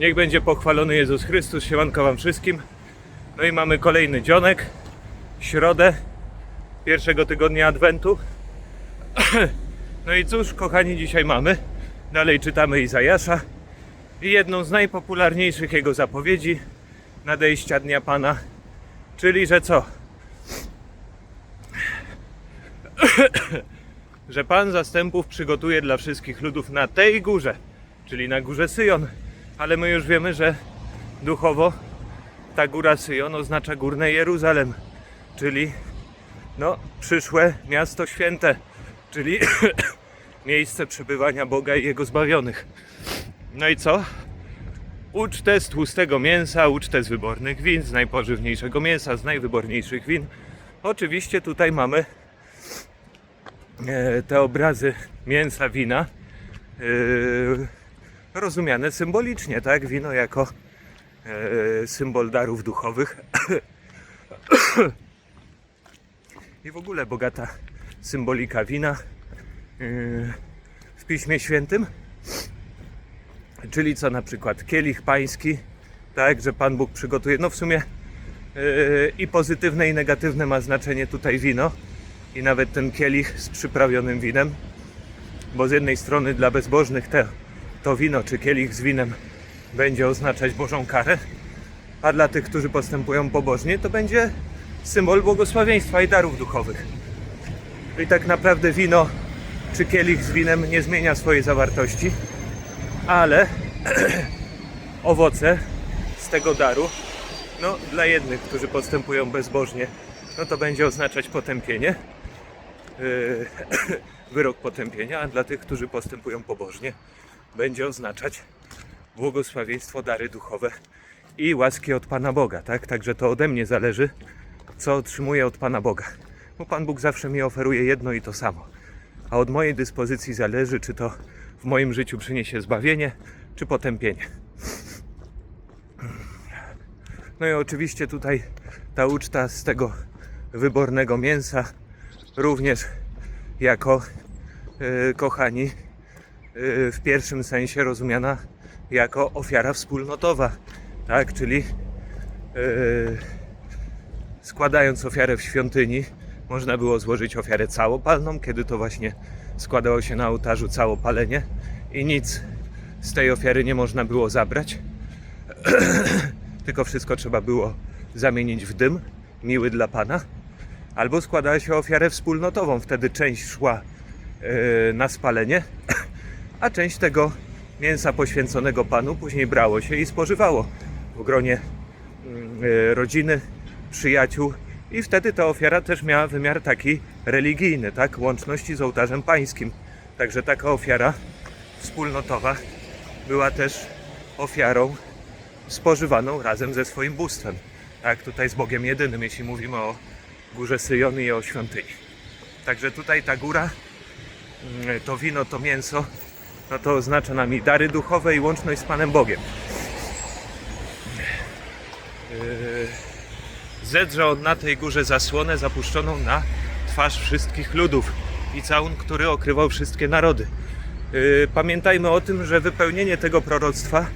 Niech będzie pochwalony Jezus Chrystus, siemanko wam wszystkim. No i mamy kolejny dzionek, środę pierwszego tygodnia Adwentu. No i cóż, kochani, dzisiaj mamy. Dalej czytamy Izajasza i jedną z najpopularniejszych jego zapowiedzi nadejścia Dnia Pana, czyli że co? że Pan zastępów przygotuje dla wszystkich ludów na tej górze, czyli na górze Syjon. Ale my już wiemy, że duchowo ta góra Syjon oznacza górne Jeruzalem, czyli no, przyszłe miasto święte, czyli miejsce przebywania Boga i Jego zbawionych. No i co? Ucztę z tłustego mięsa, ucztę z wybornych win, z najpożywniejszego mięsa, z najwyborniejszych win. Oczywiście tutaj mamy e, te obrazy mięsa, wina e, rozumiane symbolicznie, tak? Wino jako e, symbol darów duchowych i w ogóle bogata symbolika wina e, w Piśmie Świętym. Czyli co na przykład kielich pański, tak, że Pan Bóg przygotuje. No w sumie e, i pozytywne i negatywne ma znaczenie tutaj wino i nawet ten kielich z przyprawionym winem, bo z jednej strony dla bezbożnych te, to wino czy kielich z winem będzie oznaczać Bożą karę, a dla tych, którzy postępują pobożnie, to będzie symbol błogosławieństwa i darów duchowych. I tak naprawdę wino czy kielich z winem nie zmienia swojej zawartości, ale owoce z tego daru, no dla jednych, którzy postępują bezbożnie, no to będzie oznaczać potępienie, yy, wyrok potępienia, a dla tych, którzy postępują pobożnie, będzie oznaczać błogosławieństwo, dary duchowe i łaski od Pana Boga, tak? Także to ode mnie zależy, co otrzymuję od Pana Boga. Bo Pan Bóg zawsze mi oferuje jedno i to samo. A od mojej dyspozycji zależy, czy to w moim życiu przyniesie zbawienie, czy potępienie. No i oczywiście tutaj ta uczta z tego wybornego mięsa również jako e, kochani w pierwszym sensie rozumiana jako ofiara wspólnotowa, tak, czyli e, składając ofiarę w świątyni, można było złożyć ofiarę całopalną, kiedy to właśnie składało się na ołtarzu całopalenie i nic z tej ofiary nie można było zabrać, tylko wszystko trzeba było zamienić w dym, miły dla Pana, albo składała się ofiarę wspólnotową, wtedy część szła e, na spalenie, a część tego mięsa poświęconego Panu później brało się i spożywało w gronie mm, e, rodziny, przyjaciół i wtedy ta ofiara też miała wymiar taki religijny, tak? Łączności z ołtarzem pańskim. Także taka ofiara wspólnotowa była też ofiarą spożywaną razem ze swoim bóstwem. Tak, tutaj z Bogiem jedynym, jeśli mówimy o górze Syjony i o świątyni. Także tutaj ta góra, mm, to wino, to mięso, no to oznacza nam i dary duchowe i łączność z Panem Bogiem. Yy, Zedrze on na tej górze zasłonę zapuszczoną na twarz wszystkich ludów i całun, który okrywał wszystkie narody. Yy, Pamiętajmy o tym, że wypełnienie tego proroctwa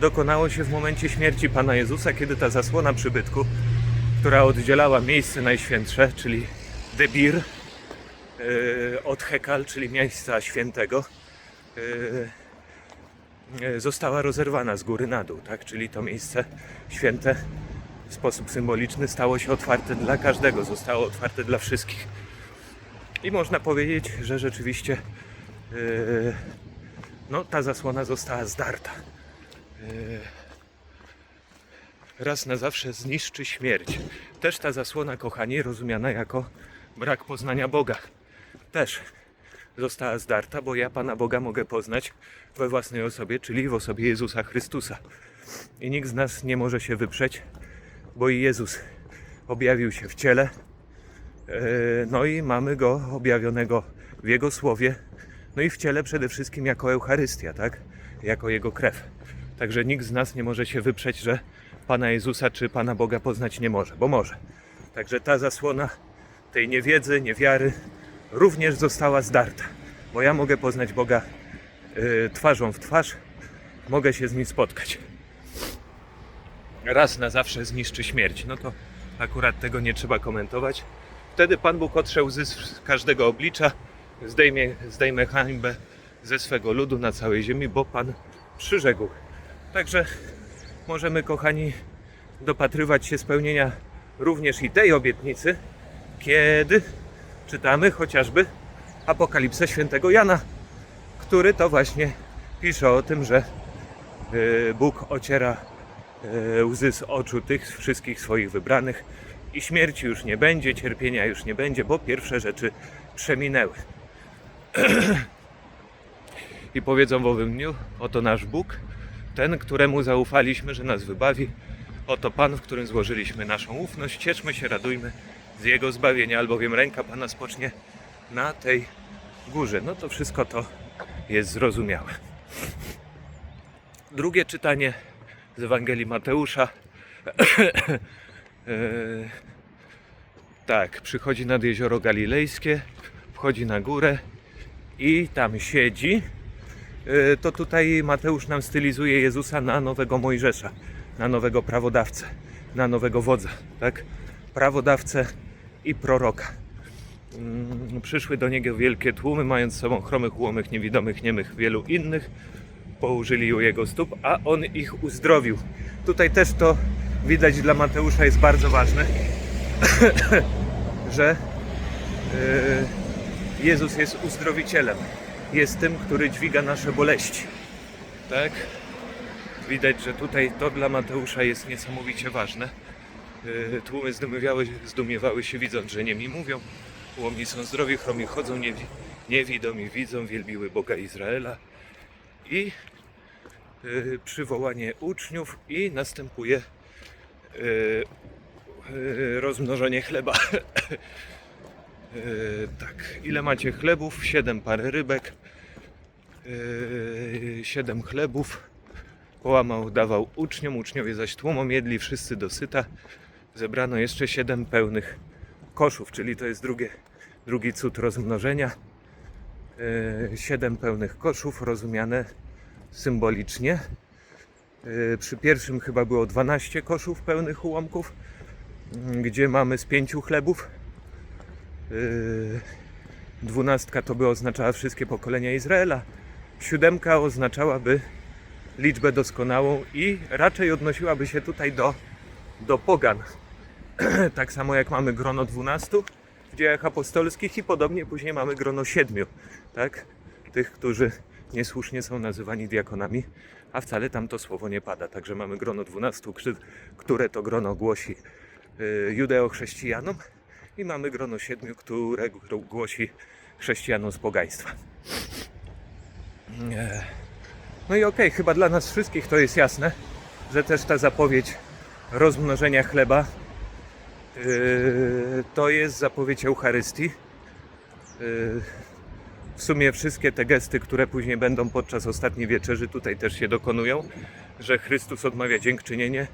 dokonało się w momencie śmierci Pana Jezusa, kiedy ta zasłona przybytku, która oddzielała miejsce najświętsze, czyli Debir, yy, od Hekal, czyli miejsca świętego, została rozerwana z góry na dół, tak? Czyli to miejsce święte w sposób symboliczny stało się otwarte dla każdego, zostało otwarte dla wszystkich. I można powiedzieć, że rzeczywiście yy, no, ta zasłona została zdarta. Raz na zawsze zniszczy śmierć. Też ta zasłona, kochani, rozumiana jako brak poznania Boga. Też została zdarta, bo ja Pana Boga mogę poznać we własnej osobie, czyli w osobie Jezusa Chrystusa. I nikt z nas nie może się wyprzeć, bo i Jezus objawił się w ciele. E, No i mamy go objawionego w Jego słowie, no i w ciele przede wszystkim jako Eucharystia, tak? Jako Jego krew. Także nikt z nas nie może się wyprzeć, że Pana Jezusa czy Pana Boga poznać nie może, bo może. Także ta zasłona tej niewiedzy, niewiary również została zdarta. Bo ja mogę poznać Boga e, twarzą w twarz, mogę się z nim spotkać. raz na zawsze zniszczy śmierć. No to akurat tego nie trzeba komentować. Wtedy Pan Bóg otrze łzy z każdego oblicza, zdejmie, zdejmie hańbę ze swego ludu na całej ziemi, bo Pan przyrzekł. Także możemy, kochani, dopatrywać się spełnienia również i tej obietnicy, kiedy czytamy chociażby Apokalipsę świętego Jana, który to właśnie pisze o tym, że y, Bóg ociera y, łzy z oczu tych wszystkich swoich wybranych i śmierci już nie będzie, cierpienia już nie będzie, bo pierwsze rzeczy przeminęły. I powiedzą w owym dniu, oto nasz Bóg, ten, któremu zaufaliśmy, że nas wybawi, oto Pan, w którym złożyliśmy naszą ufność, cieszmy się, radujmy z Jego zbawienia, albowiem ręka Pana spocznie na tej górze. No to wszystko to jest zrozumiałe. Drugie czytanie z Ewangelii Mateusza. E, tak, przychodzi nad jezioro Galilejskie, wchodzi na górę i tam siedzi. E, To tutaj Mateusz nam stylizuje Jezusa na nowego Mojżesza, na nowego prawodawcę, na nowego wodza, tak? Prawodawcę i proroka. Mm, Przyszły do niego wielkie tłumy, mając sobą chromych, łomych, niewidomych, niemych, wielu innych. Położyli u jego stóp, a on ich uzdrowił. Tutaj też to widać dla Mateusza jest bardzo ważne, że yy, Jezus jest uzdrowicielem. Jest tym, który dźwiga nasze boleści. Tak? Widać, że tutaj to dla Mateusza jest niesamowicie ważne. Yy, Tłumy zdumiewały, zdumiewały się widząc, że niemi mówią. Łomni są zdrowi, chromi chodzą, niewi, niewidomi widzą, wielbiły Boga Izraela. I yy, przywołanie uczniów i następuje yy, yy, rozmnożenie chleba. Yy, tak, ile macie chlebów? Siedem parę rybek. Siedem chlebów. Połamał, dawał uczniom, uczniowie zaś tłumom jedli wszyscy dosyta. Zebrano jeszcze siedem pełnych koszów, czyli to jest drugie, drugi cud rozmnożenia. Yy, Siedem pełnych koszów, rozumiane symbolicznie. Yy, Przy pierwszym chyba było 12 koszów pełnych ułomków, yy, gdzie mamy z pięciu chlebów. Yy, Dwunastka to by oznaczała wszystkie pokolenia Izraela. Siódemka oznaczałaby liczbę doskonałą i raczej odnosiłaby się tutaj do, do pogan. tak samo jak mamy grono 12 w dziejach apostolskich i podobnie później mamy grono 7, tak? Tych, którzy niesłusznie są nazywani diakonami, a wcale tam to słowo nie pada. Także mamy grono 12, krzy- które to grono głosi y, judeo-chrześcijanom i mamy grono 7, które głosi chrześcijanom z pogaństwa. No i okej, chyba dla nas wszystkich to jest jasne, że też ta zapowiedź rozmnożenia chleba to jest zapowiedź Eucharystii. Yy, W sumie wszystkie te gesty, które później będą podczas ostatniej wieczerzy, tutaj też się dokonują, że Chrystus odmawia dziękczynienie,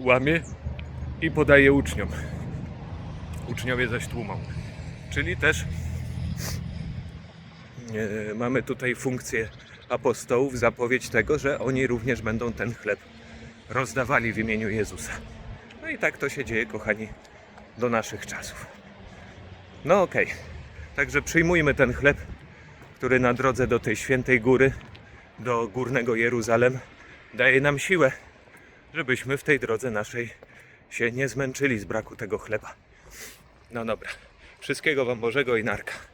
łamie i podaje uczniom. Uczniowie zaś tłumą. Czyli też yy, mamy tutaj funkcję apostołów, zapowiedź tego, że oni również będą ten chleb rozdawali w imieniu Jezusa. I tak to się dzieje, kochani, do naszych czasów. No okej, także przyjmujmy ten chleb, który na drodze do tej świętej góry, do górnego Jeruzalem, daje nam siłę, żebyśmy w tej drodze naszej się nie zmęczyli z braku tego chleba. No dobra, wszystkiego Wam Bożego i narka.